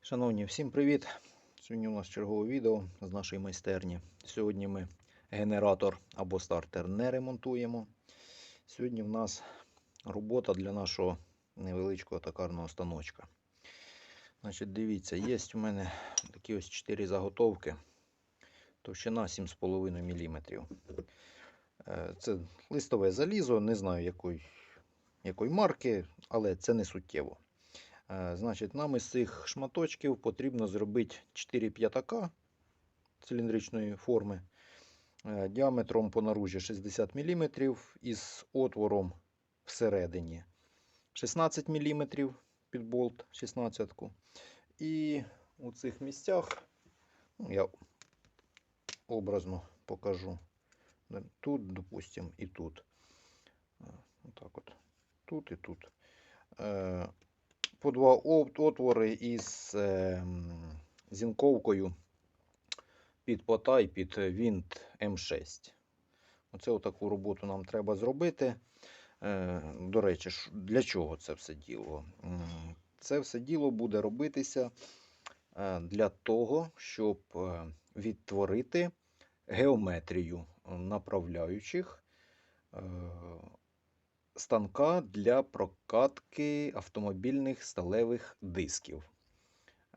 Шановні, всім привіт! Сьогодні у нас чергове відео з нашої майстерні. Сьогодні ми генератор або стартер не ремонтуємо. Сьогодні в нас робота для нашого невеличкого токарного станочка. Значить, дивіться, є у мене такі ось 4 заготовки. Товщина 7,5 мм. Е, Це листове залізо, не знаю якої, якої марки, але це не суттєво. Е, Значить, нам із цих шматочків потрібно зробити 4 п'ятака циліндричної форми е, діаметром по наружі 60 мм із отвором всередині 16 мм під болт 16. І у цих місцях, ну, я образно покажу. Тут, допустимо, і тут. Е, Отак от. Тут і тут. По два отвори із е, зінковкою під пота і під вінт М6. Оце отаку роботу нам треба зробити. Е, До речі, для чого це все діло? Це все діло буде робитися е, для того, щоб е, відтворити геометрію направляючих станка для прокатки автомобільних сталевих дисків.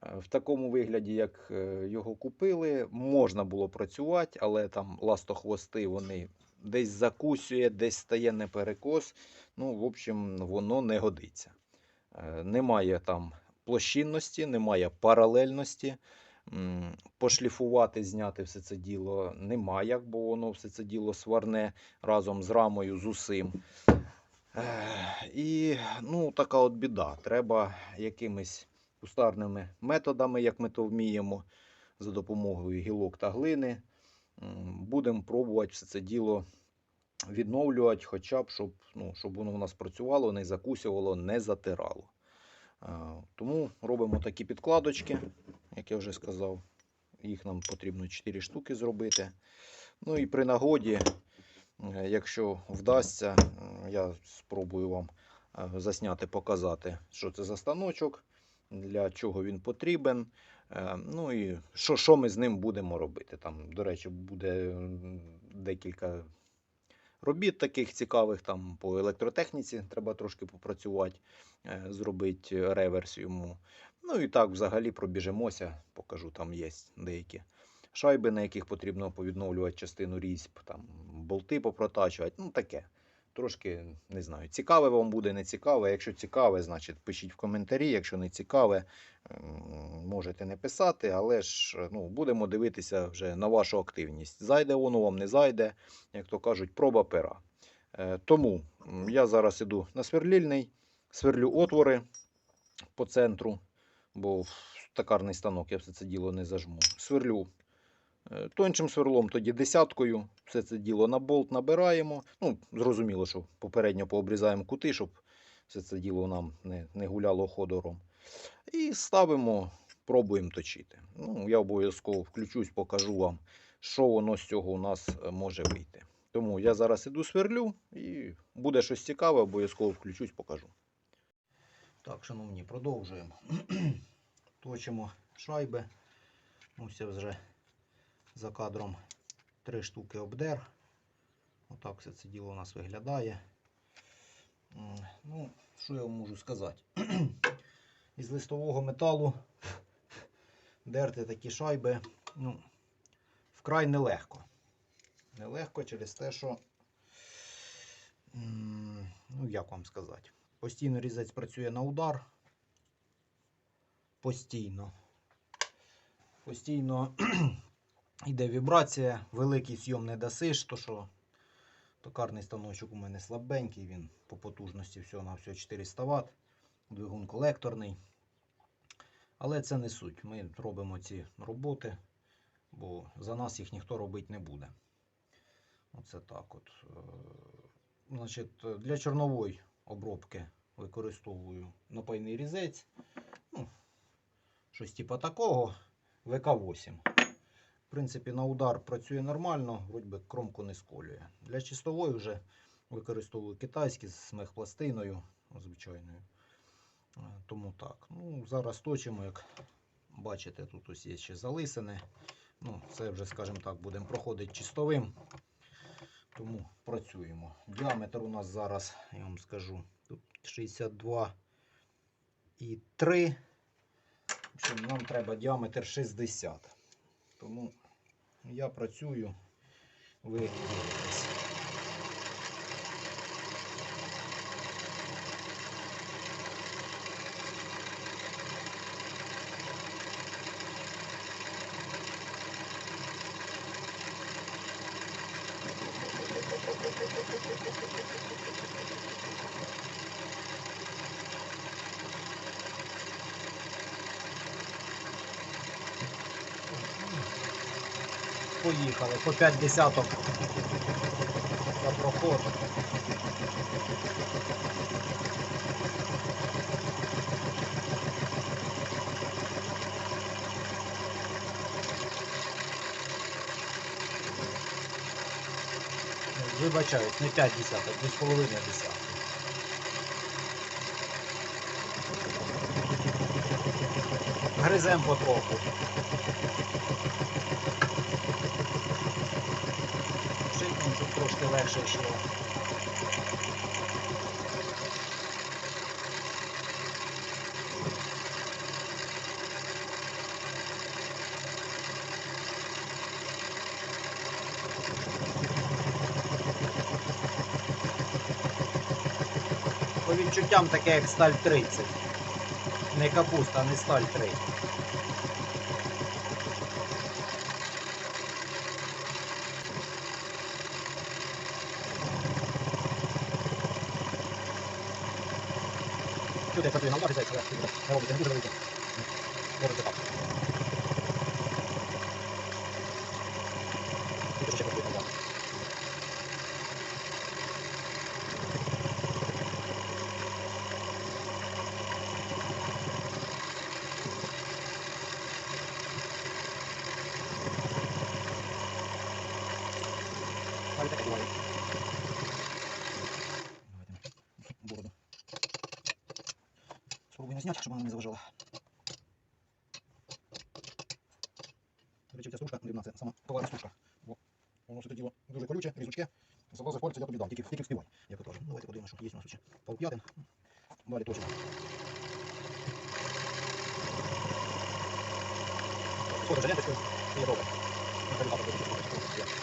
Е, В такому вигляді, як е, його купили, можна було працювати, але там ластохвости вони десь закусює, десь стає неперекос. Ну, в общем, воно не годиться. Е, Немає там площинності, немає паралельності. Пошліфувати, зняти все це діло немає, бо воно все це діло сварне разом з рамою, з усім. І ну, така от біда. Треба якимись кустарними методами, як ми то вміємо, за допомогою гілок та глини. Будемо пробувати все це діло відновлювати, хоча б, щоб, ну, щоб воно у нас працювало, не закусювало, не затирало. Е, Тому робимо такі підкладочки, як я вже сказав. Їх нам потрібно 4 штуки зробити. Ну і при нагоді, якщо вдасться, е, я спробую вам е, засняти, показати, що це за станочок, для чого він потрібен. Е, Ну і що, що ми з ним будемо робити. Там, до речі, буде декілька робіт таких цікавих там по електротехніці. Треба трошки попрацювати, е, зробити реверс йому. Ну і так взагалі пробіжимося, покажу, там є деякі шайби, на яких потрібно повідновлювати частину різьб, там болти попротачувати. Ну таке. Трошки не знаю, цікаве вам буде, не цікаве. Якщо цікаве, значить пишіть в коментарі. Якщо не цікаве, можете не писати, але ж ну, будемо дивитися вже на вашу активність. Зайде воно вам, не зайде, як то кажуть, проба пера. Е, Тому я зараз іду на сверлільний, сверлю отвори по центру, бо в токарний станок я все це діло не зажму. Сверлю е, тончим сверлом, тоді десяткою. Все це діло на болт набираємо. Ну, зрозуміло, що попередньо пообрізаємо кути, щоб все це діло нам не, не гуляло ходором. І ставимо, пробуємо точити. Ну, я обов'язково включусь, покажу вам, що воно з цього у нас е, може вийти. Тому я зараз іду сверлю і буде щось цікаве, обов'язково включусь, покажу. Так, шановні, продовжуємо. Точимо шайби. Ось я вже за кадром три штуки обдер. Отак все це діло у нас виглядає. Ну, що я вам можу сказати? Із листового металу дерти такі шайби ну, вкрай нелегко. Нелегко через те, що, ну як вам сказати, постійно різець працює на удар. Постійно. Постійно йде вібрація, великий сйом не дасиш, то що токарний станочок у мене слабенький, він по потужності всього на всього 400 Вт, двигун колекторний. Але це не суть. Ми робимо ці роботи, бо за нас їх ніхто робити не буде. Оце так от. Е, Значить, для чорнової обробки використовую напайний різець. Ну, щось типу такого. ВК-8. В принципі, на удар працює нормально, вроді би кромку не сколює. Для чистової вже використовую китайський з мехпластиною звичайною. Е, Тому так. Ну, зараз точимо, як Бачите, тут ось є ще залисини. Ну, це вже, скажімо так, будемо проходити чистовим. Тому працюємо. Діаметр у нас зараз, я вам скажу, тут 62 і 3. В общем, нам треба діаметр 60. Тому я працюю, ви Поїхали по 5 десяток за проход. Вибачаюсь, не 5 десяток, 2,5 десяток. Гризем потроху. Трошки легше йшло. По відчуттям таке як сталь 30. Не капуста, не сталь 30. Сюди я працюю на увазі, зайця, я робиться не дуже велике. Робиться так. Тут ще працюю там. Але таке буває. Давайте бороду. Спробуємо зняти, щоб вона не заважала. До речі, ця стружка дрібна, сама товарна стружка. Бо воно все це діло дуже колюче, різучке. Залазить пальці, я тобі дам, тільки, тільки вспівай, як. Ну, Давайте подивимося, що є у нас ще полп'ятин. Далі точно. Фото жалянточкою, і є добре. Ну, це багато буде, є.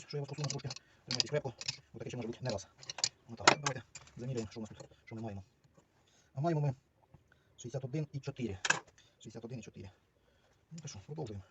Я вибачаюсь, що я вас посуну трохи. Тримайтесь крепко, бо таке ще може бути не раз. Отак, давайте заміряємо, що у нас тут, що ми маємо. А маємо ми 61,4. 61,4. Ну то що, продовжуємо.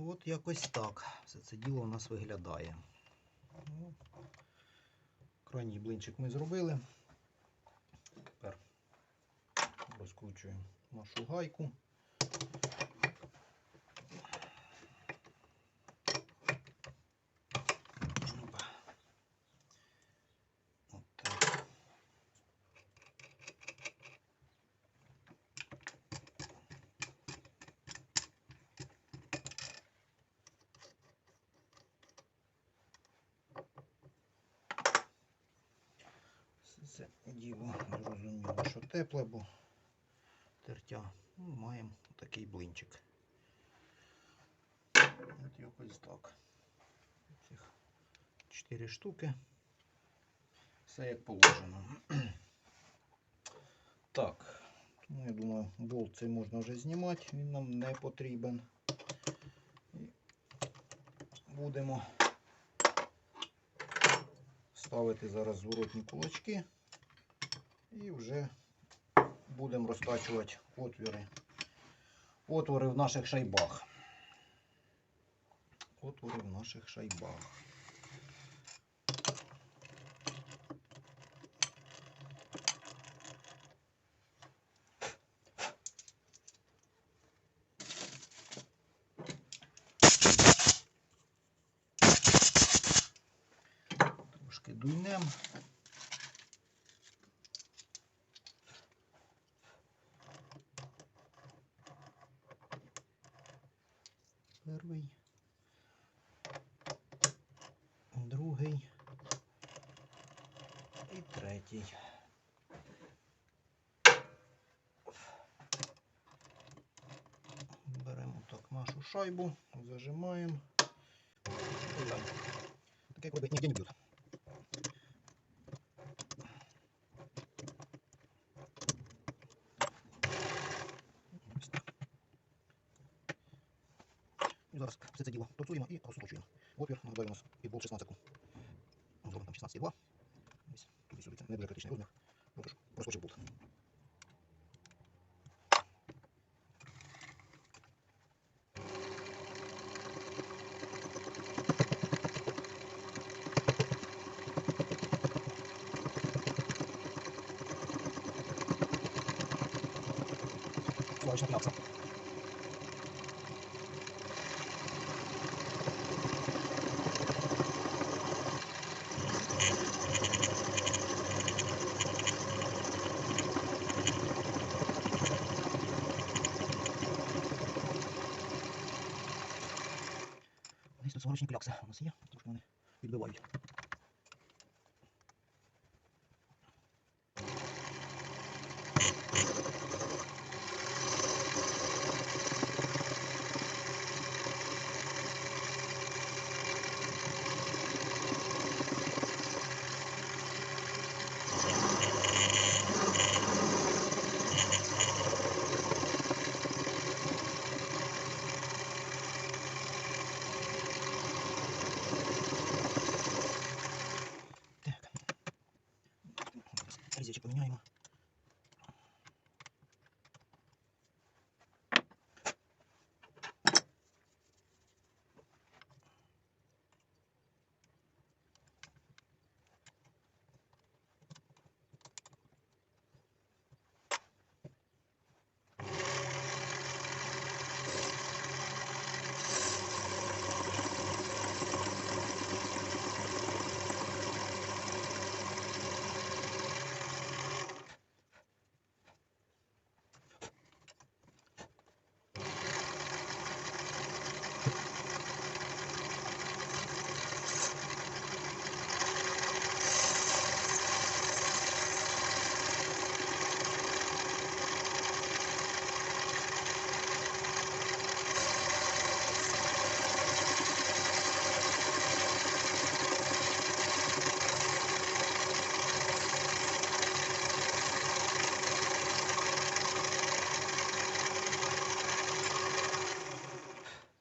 От якось так. Все це діло у нас виглядає. Крайній блинчик ми зробили. Тепер розкручуємо нашу гайку. Опа. От так. Все це діло зрозуміло, що тепле, бо тертя. Ну, маємо такий блинчик. От якось так. Цих 4 штуки. Все як положено. Так, ну, я думаю, болт цей можна вже знімати, він нам не потрібен. І будемо ставити зараз зворотні кулачки і вже будемо розтачувати отвори, отвори в наших шайбах. Отвори в наших шайбах. Трошки дуйнем. шайбу, зажимаємо. Таке робить нігде не б'ють. Ось так. І зараз все це діло торцуємо і розстрочуємо. Отвір, нагадаю, у нас підбол 16 Зробимо там 16,2. Ось туди-сюди. Це не дуже критичний розмір. Просто щоб проскочив болт. Вони відбивають. Так. Резечек поміняємо.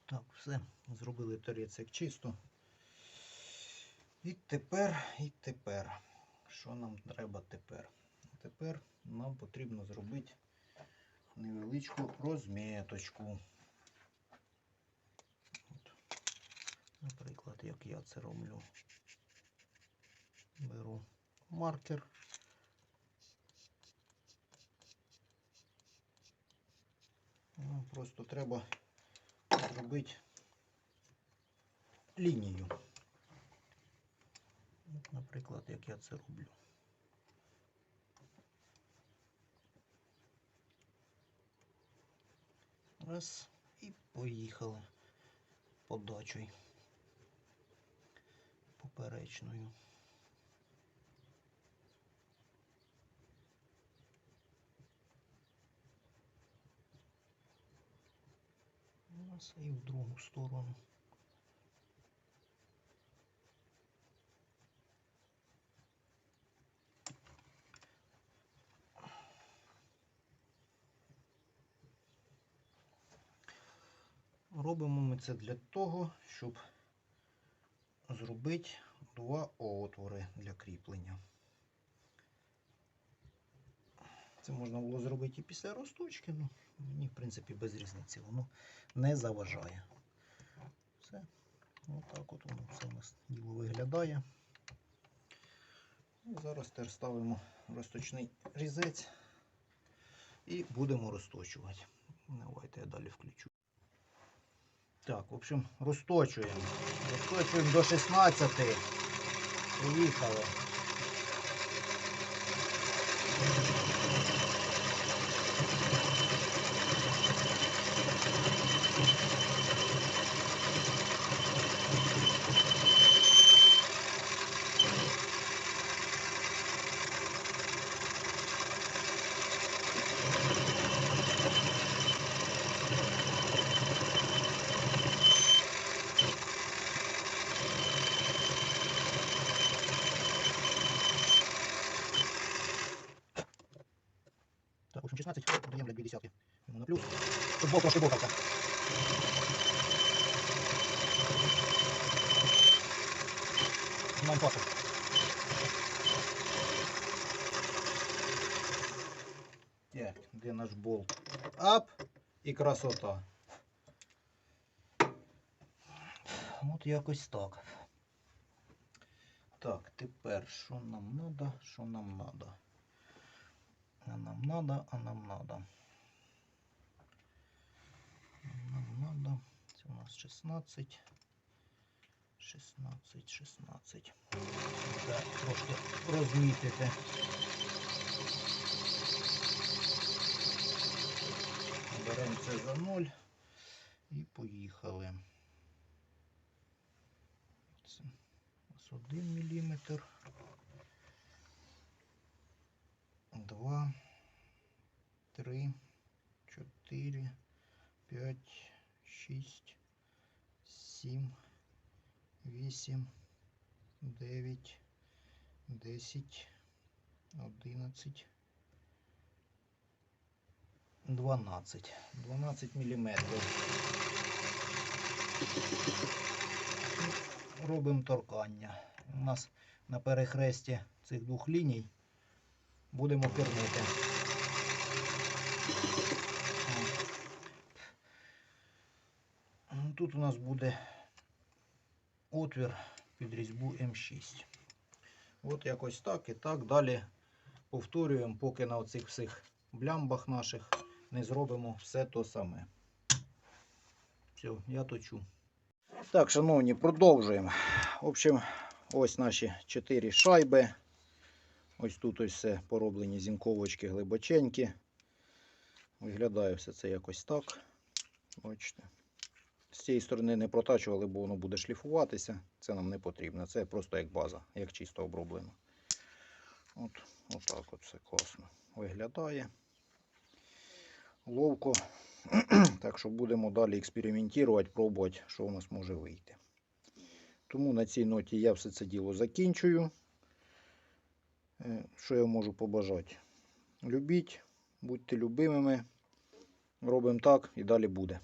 Так, все, торець як чисто. І тепер, і тепер. Що нам треба тепер? Тепер нам потрібно зробити невеличку розміточку. От. Наприклад, як я це роблю. Беру маркер. Ну, Просто треба зробити лінію. Наприклад, як я це роблю. Раз і поїхали подачою поперечною. І в другу сторону. Робимо це для того, щоб зробити два отвори для кріплення. Це можна було зробити і після розточки, ну мені в принципі без різниці, воно не заважає. Все. Отак от воно все у нас діло виглядає. І зараз теж ставимо розточний різець і будемо розточувати. Давайте я далі включу. Так, в общем, розточуємо. Розточуємо до 16. Поїхали. Так, в общем, 16. Даємо для 2 десятки. Йому на плюс. Бок трошки бокався. Знімаємо пасу. Так, де наш болт? Ап і красота. От якось так. Так, тепер що нам надо, що нам надо? А нам надо, а нам надо. Надо. Це у нас 16. 16, 16. Так, трошки розмітити. Беремо це за 0 і поїхали. Це у нас 1 міліметр. Два, три, чотири, п'ять, шість, сім, вісім, дев'ять, десять, одинадцять, дванадцять. Дванадцять міліметрів. Робимо торкання. У нас на перехресті цих двох ліній будемо пірнити. Тут у нас буде отвір під різьбу М6. От якось так і так. Далі повторюємо, поки на оцих всіх блямбах наших не зробимо все то саме. Все, я точу. Так, шановні, продовжуємо. В общем, ось наші 4 шайби. Ось тут ось все пороблені зінковочки глибоченькі. Виглядає все це якось так. Бачите. З цієї сторони не протачували, бо воно буде шліфуватися. Це нам не потрібно. Це просто як база, як чисто оброблено. От, отак от все класно виглядає. Ловко. так що будемо далі експериментувати, пробувати, що у нас може вийти. Тому на цій ноті я все це діло закінчую. Е, Що я можу побажати? Любіть, будьте любимими. Робимо так і далі буде.